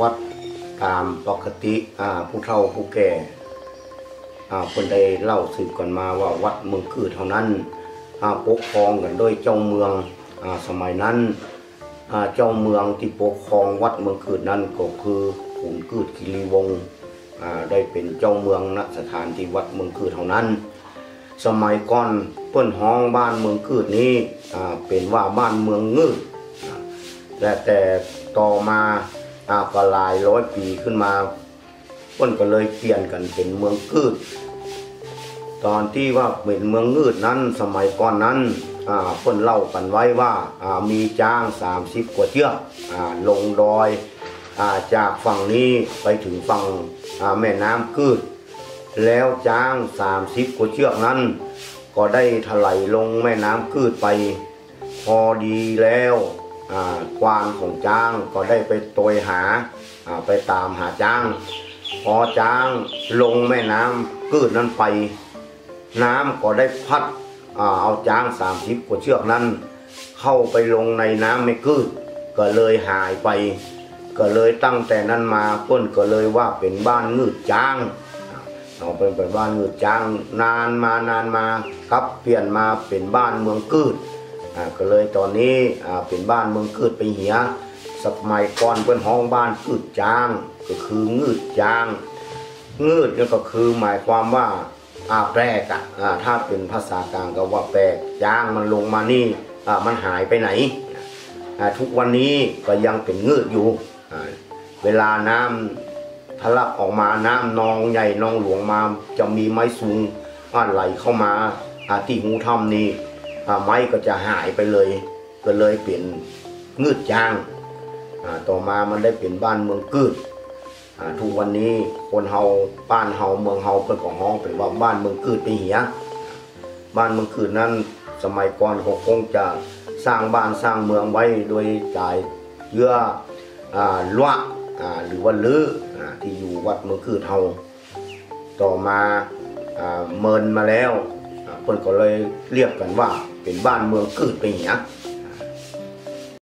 วัดตามปกติอ่าผู้เฒ่าผู้แก่อ่าคนได้เล่าสืบกันมาว่าวัดเมืองคือเท่านั้นอ่าปกครองกันโดยเจ้าเมืองอ่าสมัยนั้นอ่าเจ้าเมืองที่ปกครองวัดเมืองคือนั้นก็คือขุนกืดคิรีวงศ์อ่าได้เป็นเจ้าเมืองณสถานที่วัดเมืองคือเท่านั้น สมัยก่อนเปิ้นห้องบ้านเมืองคืดนี้อ่าเป็นว่าบ้านเมืองงืดอ่าและแต่ ต่อมาอ่าก็หลายร้อยปีขึ้นมาเปิ้นก็เลยเปลี่ยนกันเป็นเมืองคืด ตอนที่ว่าเป็นเมืองงืดนั้นสมัยก่อนนั้นอ่าเปิ้นเล่ากันไว้ว่าอ่ามีจ้าง 30 กว่าเชือกอ่าลงดอยอ่าจากฝั่งนี้ไปถึงฝั่งอ่าแม่น้ำกืด แล้วจ้าง 30 กว่าเชือกนั้น ก็ได้ถลายลงแม่น้ำกืดไป พอดีแล้ว กวานของจ้างก็ได้ไปโตยหาไปตามหาจ้าง พอจ้างลงแม่น้ำกืดนั้นไป น้ำก็ได้พัดอเอาจ้าง30กว่าเชือกนั้น เข้าไปลงในน้ำไม่กืดก็เลยหายไป ก็เลยตั้งแต่นั้นมาเพ้นก็เลยว่าเป็นบ้านงืดจ้างเอาเป็นเป็นบ้านเงืดจ้างนานมานานมาครับเปลี่ยนมาเป็นบ้านเมืองกืด ก็เลยตอนนี้เป็นบ้านเมืองกืดไปเหียสมัยก่อนเป็นห้องบ้านกืดจางก็คืองืดจางงืดนี่ก็คือหมายความว่าอาแปลกอะถ้าเป็นภาษากลางก็ว่าแปลจางมันลงมานี่มันหายไปไหน ทุกวันนี้ก็ยังเป็นงืดอยู่ เวลาน้ำทะลักออกมาน้ำนองใหญ่นองหลวงมา จะมีไม้สูงไหลเข้ามาที่หูถ้ำนี่ อ่าไม้ก็จะหายไปเลย ก็เลยเปลี่ยนงืดจางต่อมามันได้เป็นบ้านเมืองกืดทุกวันนี้คนเฮาบ้านเฮาเมืองเฮาเป็นของห้องเป็นว่าบ้านเมืองกืดไปเหียบ้านเมืองกืดนั้นสมัยก่อนเขาคงจะสร้างบ้านสร้างเมืองไว้โดยจ่ายเยื่ออ่าลวะหรือว่าลืออ่าที่อยู่วัดเมืองคือเทาต่อมาเมินมาแล้ว คนก็เลยเรียกกันว่าเป็นบ้านเมืองกืดไปเหีย